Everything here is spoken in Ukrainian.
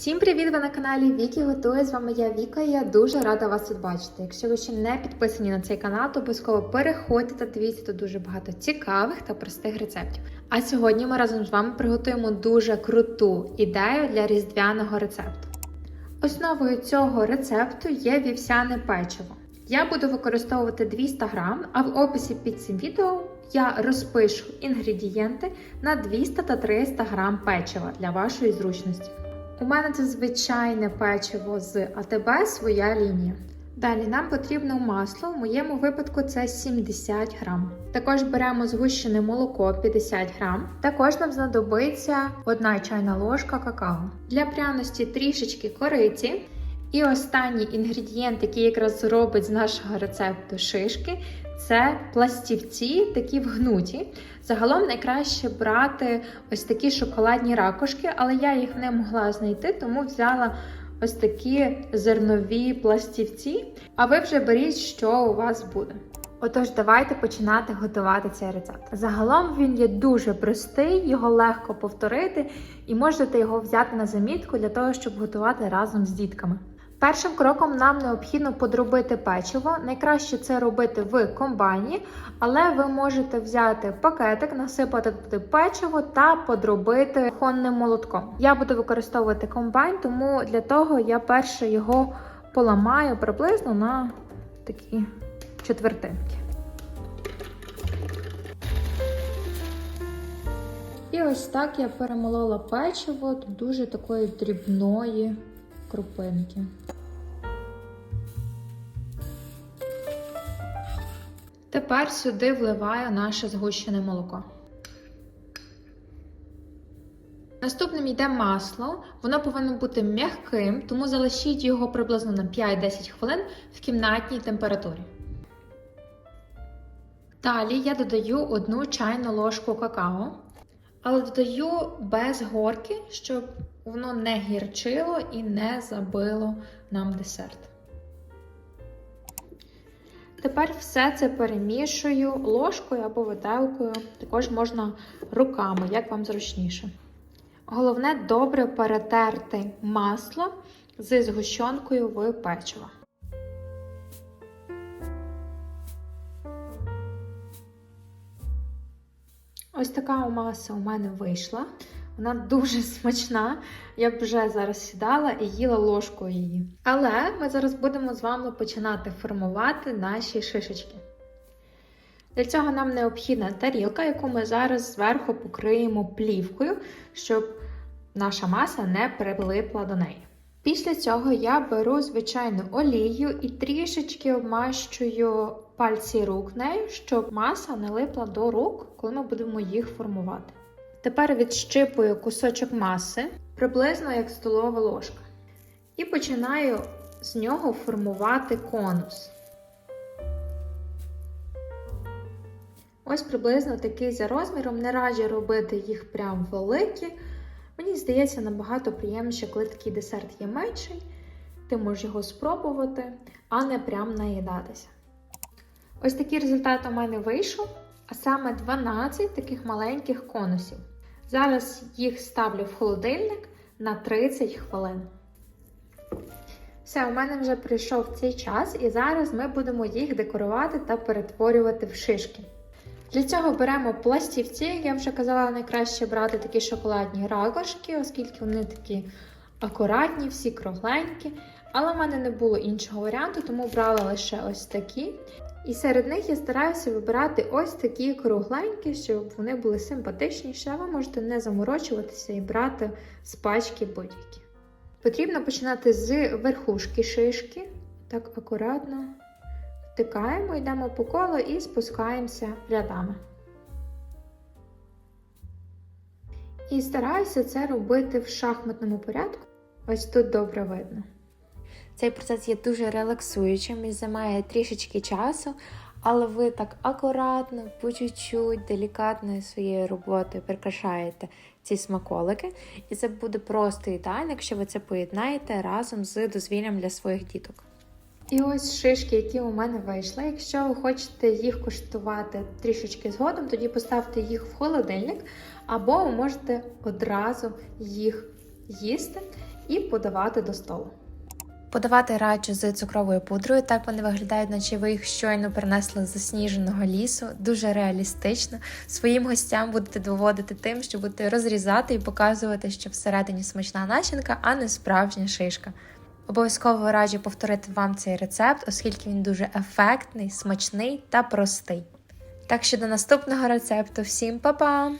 Всім привіт! Ви на каналі Вікі Готує. З вами я Віка і я дуже рада вас тут бачити. Якщо ви ще не підписані на цей канал, то обов'язково переходьте та дивіться тут дуже багато цікавих та простих рецептів. А сьогодні ми разом з вами приготуємо дуже круту ідею для різдвяного рецепту. Основою цього рецепту є вівсяне печиво. Я буду використовувати 200 грам, а в описі під цим відео я розпишу інгредієнти на 200 та 300 грам печива для вашої зручності. У мене це звичайне печиво з АТБ, своя лінія. Далі нам потрібно масло, в моєму випадку це 70 грам. Також беремо згущене молоко 50 грам. Також нам знадобиться 1 чайна ложка какао. Для пряності трішечки кориці. І останній інгредієнт, який якраз зробить з нашого рецепту шишки, це пластівці, такі вгнуті. Загалом найкраще брати ось такі шоколадні ракушки, але я їх не могла знайти, тому взяла ось такі зернові пластівці. А ви вже беріть, що у вас буде. Отож, давайте починати готувати цей рецепт. Загалом він є дуже простий, його легко повторити, і можете його взяти на замітку для того, щоб готувати разом з дітками. Першим кроком нам необхідно подробити печиво. Найкраще це робити в комбайні, але ви можете взяти пакетик, насипати туди печиво та подробити кухонним молотком. Я буду використовувати комбайн, тому для того я перше його поламаю приблизно на такі четвертинки. І ось так я перемолола печиво до дуже такої дрібної крупинки. Тепер сюди вливаю наше згущене молоко. Наступним йде масло. Воно повинно бути м'яким, тому залишіть його приблизно на 5-10 хвилин в кімнатній температурі. Далі я додаю одну чайну ложку какао, але додаю без горки, щоб воно не гірчило і не забило нам десерт. Тепер все це перемішую ложкою або виделкою, також можна руками, як вам зручніше. Головне добре перетерти масло з згущенкою в печиво. Ось така маса у мене вийшла. Вона дуже смачна. Я б вже зараз сідала і їла ложкою її. Але ми зараз будемо з вами починати формувати наші шишечки. Для цього нам необхідна тарілка, яку ми зараз зверху покриємо плівкою, щоб наша маса не прилипла до неї. Після цього я беру звичайну олію і трішечки обмащую пальці рук нею, щоб маса не липла до рук, коли ми будемо їх формувати. Тепер відщипую кусочок маси, приблизно як столова ложка. І починаю з нього формувати конус. Ось приблизно такий за розміром. Не раджу робити їх прям великі. Мені здається, набагато приємніше, коли такий десерт є менший. Ти можеш його спробувати, а не прям наїдатися. Ось такий результат у мене вийшов, а саме 12 таких маленьких конусів. Зараз їх ставлю в холодильник на 30 хвилин. Все, у мене вже прийшов цей час, і зараз ми будемо їх декорувати та перетворювати в шишки. Для цього беремо пластівці, я вже казала, найкраще брати такі шоколадні ракушки, оскільки вони такі акуратні, всі кругленькі. Але в мене не було іншого варіанту, тому брала лише ось такі. І серед них я стараюся вибирати ось такі кругленькі, щоб вони були симпатичніші, а ви можете не заморочуватися і брати з пачки будь-які. Потрібно починати з верхушки шишки, так акуратно втикаємо, йдемо по колу і спускаємося рядами. І стараюся це робити в шахматному порядку. Ось тут добре видно. Цей процес є дуже релаксуючим і займає трішечки часу, але ви так акуратно, по чуть-чуть, делікатно своєю роботою прикрашаєте ці смаколики. І це буде просто ідеально, якщо ви це поєднаєте разом з дозвіллям для своїх діток. І ось шишки, які у мене вийшли. Якщо ви хочете їх куштувати трішечки згодом, тоді поставте їх в холодильник, або ви можете одразу їх їсти. і подавати до столу. Подавати раджу з цукровою пудрою, так вони виглядають, наче ви їх щойно принесли з засніженого лісу, дуже реалістично. Своїм гостям будете доводити тим, що будете розрізати і показувати, що всередині смачна начинка, а не справжня шишка. Обов'язково раджу повторити вам цей рецепт, оскільки він дуже ефектний, смачний та простий. Так що до наступного рецепту всім па-па!